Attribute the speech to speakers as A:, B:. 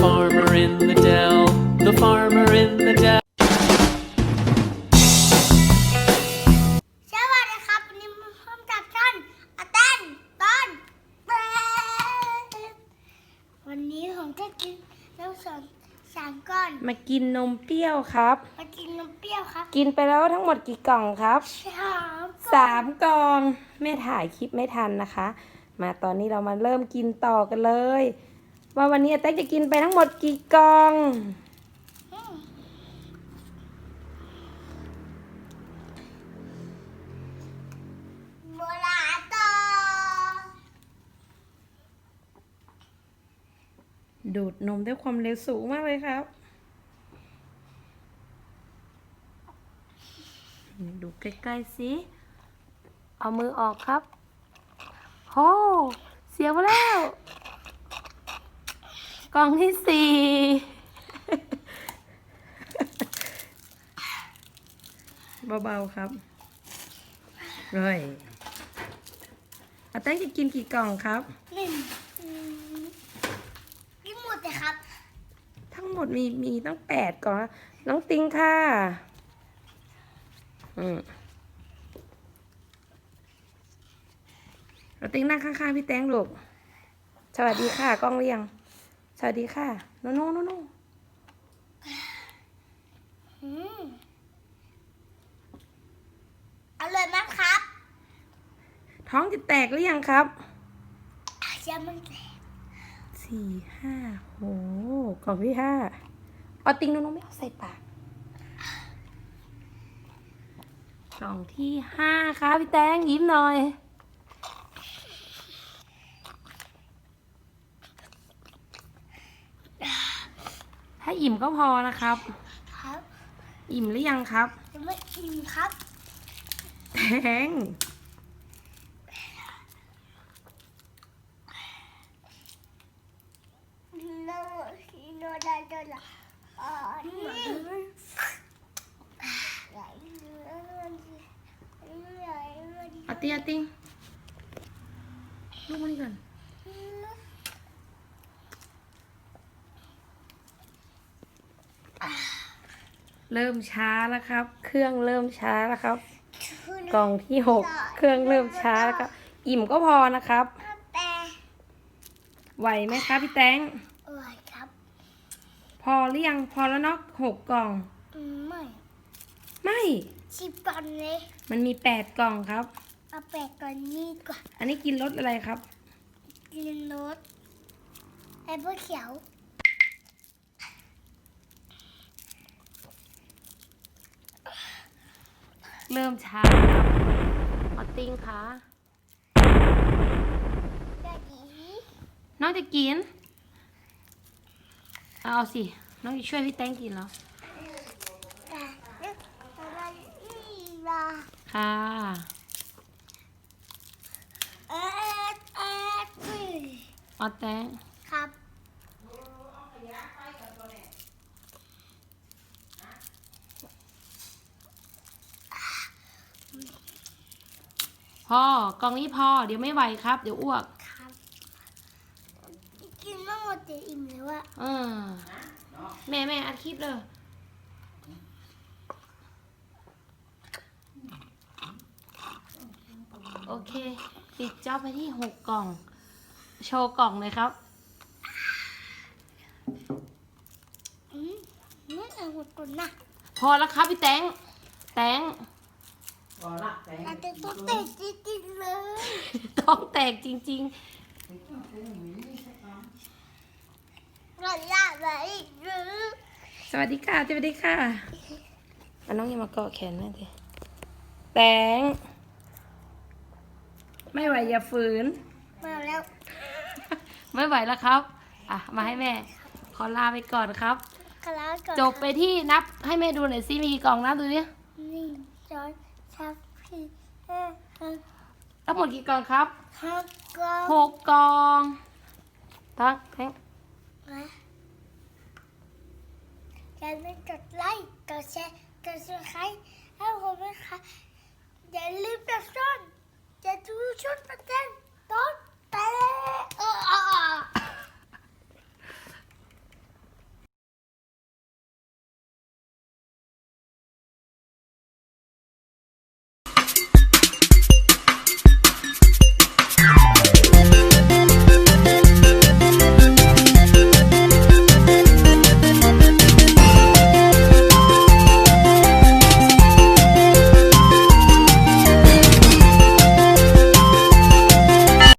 A: Farmer in the dell, the farmer in the dell.
B: สวัสดีครับวันนี้มาพบกับช่อนอาเต้นตอนเต้นวันนี้ผมจะกินน้ำสอง สามก้อน
C: มากินนมเปรี้ยวครับ
B: มากินนมเปรี้ยวครับ
C: กินไปแล้วทั้งหมดกี่กล่องครับ
B: สามก้อน
C: สามกล่องแม่ถ่ายคลิปไม่ทันนะคะ มาตอนนี้เรามาเริ่มกินต่อกันเลย ว่าวันนี้อาแต๊กจะกินไปทั้งหมดกี่กล่อง ดูดนมด้วยความเร็วสูงมากเลยครับ ดูใกล้ๆสิ เอามือออกครับโหเสียไปแล้ว กล่องที่สี่เบาๆครับเฮ้ยอาแต้งจะกินกี่กล่องครับ
B: หนึ่งอืมกินหมดเลยครับ
C: ทั้งหมดมีมีตั้งแปดกล่องนะน้องติงค่ะ อืมเราติงนั่งข้างๆพี่แตงลูก สวัสดีค่ะ กล้องเรียง สวัสดีค่ะโนโนโนโน
B: อืมอร่อยมากครับ
C: ท้องจะแตกหรือยังครับ
B: อาจจะมันแตก
C: สี่ห้าโหกล่องที่ห้าเอาติงโนโนไม่เอาใส่ปากกล่องที่ห้าค่ะพี่แตงยิ้มหน่อยถ้าอิ่มก็พอนะครับ
B: ครับ
C: อิ่มหรือยังครับ
B: จะไม่กินครับ
C: แตง
B: โนโน ได้ด้วยล่ะอ๋อนี่ไหลเรื่องไหลเรื่อง
C: เอาติงเอาติงลูกมันก่อนเริ่มช้าแล้วครับ เครื่องเริ่มช้าแล้วครับ กล่องที่หกเครื่องเริ่มช้าแล้วครับ อิ่มก็พอนะครับ
B: แต่
C: ไหวไหมครับพี่แตง
B: อร่อยครับ
C: พอหรือยังพอแล้วเนาะหกกล่อง
B: อืมไม่
C: ไม่
B: ชิบปันเลย
C: มันมีแปดกล่องครับ
B: เอาแปะก่อนนี่ก่อน
C: อันนี้กินรสอะไรครับ
B: กินรสแอปเปิ้ลเขียว
C: เริ่มช้าครับเอาติงคะ
B: กะดี
C: น้องจะกิน เอาสิ น้องจะช่วยพี่แตงกินเหรอค่ะ
B: เอ็ดเอ็ด
C: เอาแตง
B: ครับ
C: พ่อกล่องนี้พ่อเดี๋ยวไม่ไหวครับ เดี๋ยวอ้วก
B: ครับกินไม่หมดจะอิ่มแล้วอะ
C: เออแม่แม่อัดคลิปเลยโอเค ปิดจ็อบไปที่หกกล่อง โชว์กล่องเลยครับ
B: อืมไม่เอาหมดก่อนนะ
C: พอแล้วครับพี่แตงแตง
B: อาจจะต้องเตะจริงๆเลย
C: ต้องแตกจริง
B: หล่นละไหลอีกหรือ
C: ๆ สวัสดีค่ะ สวัสดีค่ะอันน้องอยังมาเกาะแขนแม่ทีแตง ไม่ไหวอย่าฝืน
B: มาแล้ว
C: ไม่ไหวแล้วครับ อะ มาให้แม่ ขอลาไปก่อนครับ
B: กระลาก่อน
C: จบไปที่นับให้แม่ดูหน่อยซิมีกี่กล่องนับดูดิ
B: หนึ่งสองสามสี่ห้าหก
C: ทั้งหมดกี่กล่องครับ
B: ห้าเก้า
C: หกกล่องทั้งทั้ง
B: ย่าลืมกดไลค์ กดแชร์ กดซับสไครต์ให้ผมนะคะอย่าลืมกดซ่อนจะทุกชุดประเทศ